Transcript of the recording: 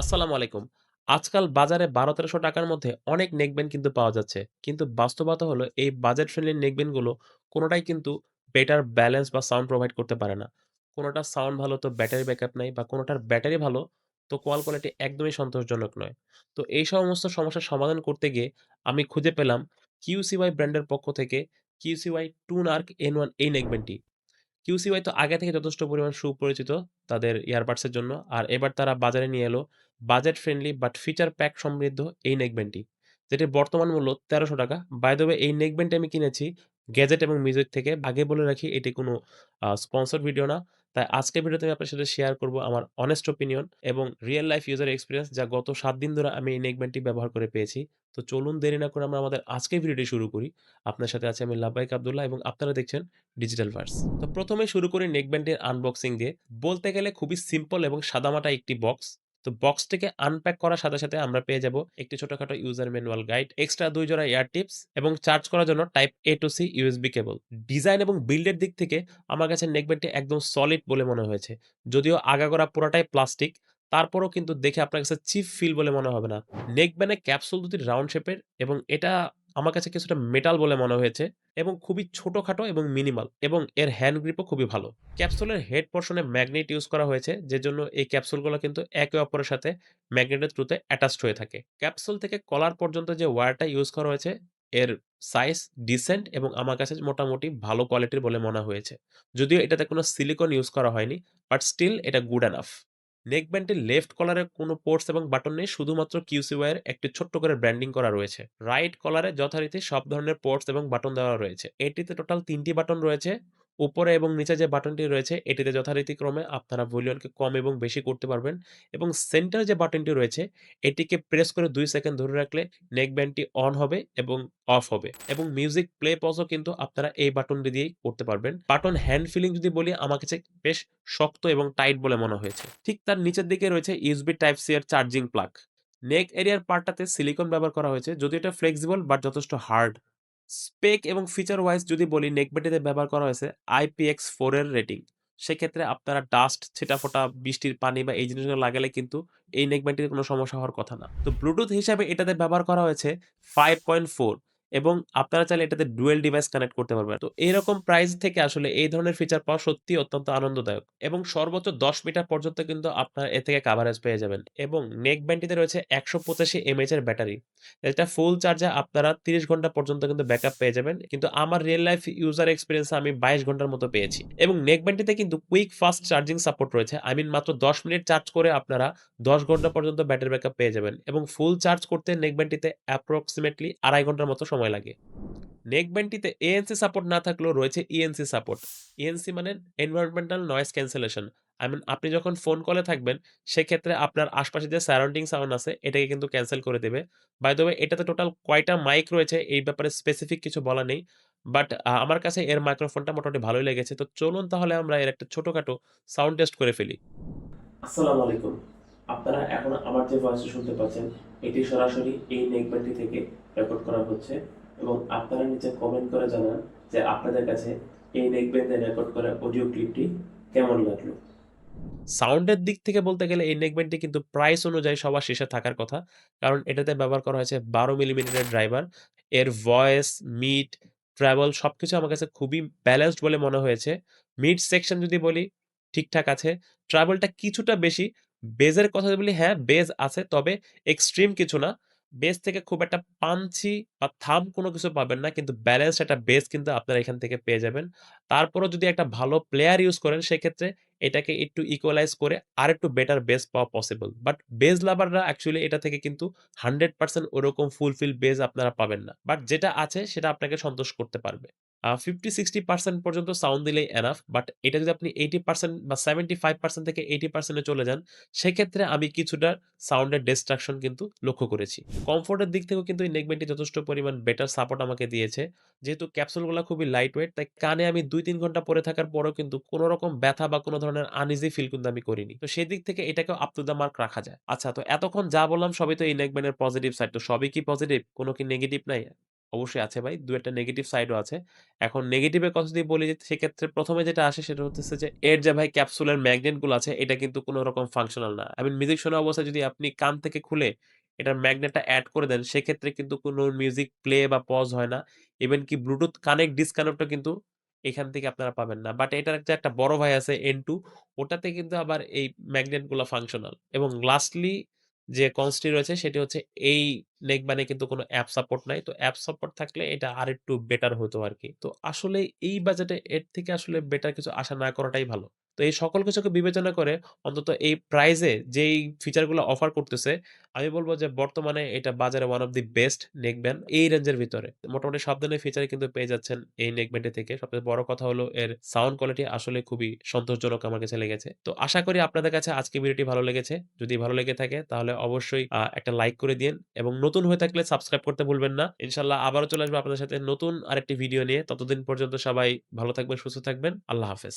আসসালামু আলাইকুম। আজকাল বাজারে বারো, তেরোশো টাকার মধ্যে অনেক নেকব্যান্ড কিন্তু পাওয়া যাচ্ছে। কিন্তু বাস্তবতা হলো এই বাজেট ফ্রেন্ডলি নেকব্যান্ড কোনোটাই কিন্তু বেটার ব্যালেন্স বা সাউন্ড প্রোভাইড করতে পারে না। কোনটার সাউন্ড ভালো তো ব্যাটারি ব্যাকআপ নাই বা কোনোটার ব্যাটারি ভালো তো কল কোয়ালিটি একদমই সন্তোষজনক নয়। তো এই সমস্ত সমস্যার সমাধান করতে গিয়ে আমি খুঁজে পেলাম কিউসিওয়াই ব্র্যান্ডের পক্ষ থেকে কিউসিওয়াই টু নার্ক এন ওয়ান এই নেকব্যান্ডটি। কিউসিওয়াই তো আগে থেকে যথেষ্ট পরিমাণ সুপরিচিত তাদের ইয়ারবাডস এর জন্য। আর এবার তারা বাজারে নিয়ে এলো budget friendly but feature pack সমৃদ্ধ এই নেকব্যান্ডটি। যেটির বর্তমান মূল্য ৳১৩০০ বাই দ্যা এই নেকব্যান্ডটি আমি কিনেছি গ্যাজেট এবং মিউজিক থেকে। আগে বলে রাখি, এটি কোনো আ স্পন্সরড ভিডিও না। তাই আজকের ভিডিওতে আমি আপনার সাথে শেয়ার করব আমার অনেস্ট ওপিনিয়ন এবং রিয়েল লাইফ ইউজার এক্সপিরিয়েন্স যা গত সাত দিন ধরে আমি এই নেকব্যান্ডটি ব্যবহার করে পেয়েছি। তো চলুন দেরি না করে আমরা আমাদের আজকের ভিডিওটি শুরু করি। আপনার সাথে আছে আমি লাব্বাইক আবদুল্লাহ এবং আপনারা দেখছেন ডিজিটাল ভার্স। তো প্রথমে শুরু করি নেকব্যান্ডের আনবক্সিং দিয়ে। বলতে গেলে খুবই সিম্পল এবং সাদামাটা একটি বক্স। তো বক্সটিকে আনপ্যাক করার সাথে, সাথে আমরা পেয়ে যাব একটি ছোটখাটো ইউজার ম্যানুয়াল গাইড, এক্সট্রা দুই জোড়া এয়ার টিপস এবং চার্জ করার জন্য type A to C USB cable. Design এবং বিল্ডের দিক থেকে আমার কাছে নেকব্যান্ডটি একদম সলিড বলে মনে হয়েছে। যদিও আগাগোড়া পুরোটাই প্লাস্টিক, তারপরেও কিন্তু দেখে আপনার কাছে চিপ ফিল বলে মনে হবে না। নেকব্যান্ডের ক্যাপসুল দুটি রাউন্ড শেপের এবং এটা আমার কাছে কিছুটা মেটাল বলে মনে হয়েছে এবং খুবই ছোটখাটো এবং মিনিমাল এবং এর হ্যান্ড গ্রিপও খুবই ভালো। ক্যাপসুলের হেড পোরশন ম্যাগনেট ইউজ করা হয়েছে, যে জন্য এই ক্যাপসুলগুলো কিন্তু একে অপরের সাথে ম্যাগনেটের থ্রুতে অ্যাটাচড হয়ে থাকে। ক্যাপসুল থেকে কলার পর্যন্ত যে ওয়্যারটা ইউজ করা হয়েছে, এর সাইজ ডিসেন্ট এবং আমার কাছে মোটামুটি ভালো কোয়ালিটির বলে মনে হয়েছে। যদিও এটাতে কোনো সিলিকন ইউজ করা হয়নি বাট স্টিল এটা গুড এনাফ। নেকব্যান্ডটির লেফট কলারে কোনো পোর্টস এবং বাটন নেই, শুধুমাত্র কিউসি ওয়ার একটি ছোট্ট করে ব্র্যান্ডিং করা রয়েছে। রাইট কলারে যথারীতি সব ধরনের পোর্টস এবং বাটন দেওয়া রয়েছে। এটিতে টোটাল তিনটি বাটন রয়েছে। উপরে এবং নিচে যে বাটনটি রয়েছে, এটিতে যথারীতিক্রমে আপনারা ভলিউমকে কম এবং বেশি করতে পারবেন এবং সেন্টার যে বাটনটি রয়েছে, এটিকে প্রেস করে দুই সেকেন্ড ধরে রাখলে নেক নেকব্যান্ডটি অন হবে এবং অফ হবে এবং মিউজিক প্লে পজও কিন্তু আপনারা এই বাটনটি দিয়েই করতে পারবেন। বাটন হ্যান্ড ফিলিং যদি বলি, আমার কাছে বেশ শক্ত এবং টাইট বলে মনে হয়েছে। ঠিক তার নিচের দিকে রয়েছে USB টাইপ সি এর চার্জিং প্লাগ। নেক এরিয়ার পার্টটাতে সিলিকন ব্যবহার করা হয়েছে, যদিও এটা ফ্লেক্সিবল বাট যথেষ্ট হার্ড। স্পেক এবং ফিচার ওয়াইজ যদি বলি নেকবেটিতে ব্যবহার করা হয়েছে IPX4 এর রেটিং। সেক্ষেত্রে আপনারা ডাস্ট, ছিটাফোটা বৃষ্টির পানি বা এই জিনিসগুলো লাগালে কিন্তু এই নেকব্যান্ডটির কোনো সমস্যা হওয়ার কথা না। তো ব্লুটুথ হিসাবে এটাতে ব্যবহার করা হয়েছে 5.4 এবং আপনারা চাইলে এটাতে ডুয়েল ডিভাইস কানেক্ট করতে পারবেন। তো এরকম প্রাইস থেকে আসলে এই ধরনের ফিচার পাওয়া সত্যি অত্যন্ত আনন্দদায়ক এবং সর্বোচ্চ ১০ মিটার পর্যন্ত কিন্তু আপনারা এ থেকে কাভারেজ পেয়ে যাবেন এবং নেক ব্যান্ডটিতে রয়েছে ১৮৫ এমএএইচ এর ব্যাটারি। এটা ফুল চার্জে আপনারা ৩০ ঘণ্টা পর্যন্ত কিন্তু ব্যাকআপ পেয়ে যাবেন। কিন্তু আমার রিয়াল লাইফ ইউজার এক্সপিরিয়েন্স আমি ২২ ঘণ্টার মতো পেয়েছি এবং নেক ব্যান্ডটিতে কিন্তু কুইক ফাস্ট চার্জিং সাপোর্ট রয়েছে। আই মিন মাত্র ১০ মিনিট চার্জ করে আপনারা ১০ ঘণ্টা পর্যন্ত ব্যাটারি ব্যাকআপ পেয়ে যাবেন এবং ফুল চার্জ করতে নেক ব্যান্ডটিতে অ্যাপ্রক্সিমেটলি ২.৫ ঘণ্টার মতো সময় লাগে। নেকব্যান্ডটিতে এএনসি সাপোর্ট না থাকলেও রয়েছে ইএনসি সাপোর্ট। ENC মানে environmental noise cancellation. I mean আপনি যখন ফোন কলে থাকবেন, সেক্ষেত্রে আপনার আশপাশে যে সারাউন্ডিং সাউন্ড আছে, এটাকে কিন্তু ক্যান্সেল করে দেবে। বাই ওয়ে এটাতে টোটাল কয়টা মাইক রয়েছে, এই ব্যাপারে স্পেসিফিক কিছু বলা নেই। বাট আমার কাছে এর মাইক্রোফোনটা মোটামুটি ভালোই লেগেছে। তো চলুন তাহলে আমরা এর একটা ছোটখাটো সাউন্ড টেস্ট করে ফেলি। আসসালামু আলাইকুম। আপনারা এখন আমার যে ভয়েসটা শুনতে পাচ্ছেন এটি সরাসরি এই নেকব্যান্ডটি থেকে রেকর্ড করা হচ্ছে এবং আপনারা নিচে কমেন্ট করে জানান যে আপনাদের কাছে এই নেকব্যান্ডে রেকর্ড করা অডিও ক্লিপটি কেমন লাগল? সাউন্ডের দিক থেকে বলতে গেলে এই নেকব্যান্ডটি কিন্তু প্রাইস অনুযায়ী সবার শেষে থাকার কথা। কারণ এটাতে ব্যবহার করা হয়েছে ১২ মিলিমিটারের ড্রাইভার। এর ভয়েস, মিট ট্রাভেল সবকিছু আমার কাছে খুবই ব্যালেন্সড বলে মনে হয়েছে। মিড সেকশন যদি বলি ঠিকঠাক আছে। ট্রাভেলটা কিছুটা বেশি। বেজের কথা বলি হ্যাঁ, বেজ আছে তবে এক্সট্রিম কিছু না। বেজ থেকে খুব একটা পাঞ্চি বা থাম কোনো কিছু পাবেন না। কিন্তু ব্যালেন্স একটা বেজ কিন্তু আপনারা এখান থেকে পেয়ে যাবেন। তারপরেও যদি একটা ভালো প্লেয়ার ইউজ করেন সেক্ষেত্রে এটাকে একটু ইকুয়ালাইজ করে আরেকটু বেটার বেস পাওয়া পসিবল। বাট বেজ লাভাররা অ্যাকচুয়ালি এটা থেকে কিন্তু 100% ওরকম ফুলফিল বেজ আপনারা পাবেন না। বাট যেটা আছে, সেটা আপনাকে সন্তোষ করতে পারবে। আ 50-60% পর্যন্ত সাউন্ড দিলেই এনাফ। বাট এটা যদি আপনি 80% বা 75% থেকে 80% এ চলে যান, সেক্ষেত্রে আমি কিছুটা সাউন্ডের ডিস্ট্রাকশন কিন্তু লক্ষ্য করেছি। কমফোর্ট এর দিক থেকেও কিন্তু এই নেকব্যান্ডটি যথেষ্ট পরিমাণ বেটার সাপোর্ট আমাকে দিয়েছে। যেহেতু ক্যাপসুলগুলা খুবই লাইট ওয়েট তাই কানে আমি ২-৩ ঘণ্টা পরে থাকার পরেও কিন্তু কোন রকম ব্যথা বা কোন ধরনের আনইজি ফিল কিন্তু আমি করিনি। তো সেদিক থেকে এটাকেও আপ টু দ্য মার্ক রাখা যায়। আচ্ছা তো এতক্ষণ যা বললাম সবই তো এই নেকব্যান্ডের পজিটিভ সাইড। তো সবই কি পজিটিভ? কোন কি নেগেটিভ নাই? অবশ্যই আছে ভাই। ২ ১ টা নেগেটিভ সাইড ও আছে। এখন নেগেটিভ এর কথা যদি বলি সেক্ষেত্রে ১ম এ যেটা আসে সেটা হতেছে যে, এর যে ভাই ক্যাপসুলের ম্যাগনেটগুলো আছে, এটা কিন্তু কোন রকম ফাংশনাল না। I mean মিউজিক শোনা অবস্থায় যদি আপনি কান থেকে খুলে এটার ম্যাগনেটটা অ্যাড করে দেন, সেক্ষেত্রে কিন্তু কোনো মিউজিক প্লে বা পজ হয় না। ইভেন কি ব্লুটুথ কানেক্ট ডিসকানেক্ট ও কিন্তু এখান থেকে আপনারা পাবেন না। বাট এটার যে একটা বড় ভাই আছে এন টু ওটাতে কিন্তু আবার এই ম্যাগনেটগুলো ফাংশনাল। এবং লাস্টলি যে কনস্টি রয়েছে সেটি হচ্ছে এই নেকবানে কিন্তু কোনো অ্যাপ সাপোর্ট নাই। তো অ্যাপ সাপোর্ট থাকলে এটা আর একটু বেটার হতো আর কি তো আসলে এই বাজেটে এর থেকে আসলে বেটার কিছু আশা না করাটাই ভালো। তো এই সকল কিছুকে বিবেচনা করে অন্তত এই প্রাইস এ যেই ফিচারগুলো অফার করতেছে আমি বলব যে বর্তমানে এটা বাজারে one of the best neckband এই রেঞ্জের ভিতরে। মোটামুটি সব ধরনের ফিচারই কিন্তু পেয়ে যাচ্ছেন এই নেকব্যান্ড থেকে। সবচেয়ে বড় কথা হলো এর সাউন্ড কোয়ালিটি আসলে খুবই সন্তোষজনক আমার কাছে লেগেছে। তো আশা করি আপনাদের কাছে আজকে ভিডিওটি ভালো লেগেছে। যদি ভালো লেগে থাকে তাহলে অবশ্যই একটা লাইক করে দিয়েন এবং নতুন হয়ে থাকলে সাবস্ক্রাইব করতে ভুলবেন না। ইনশাল্লাহ আবারও চলে আসব আপনাদের সাথে নতুন আরেকটি ভিডিও নিয়ে। ততদিন পর্যন্ত সবাই ভালো থাকবেন, সুস্থ থাকবেন। আল্লাহ হাফেজ।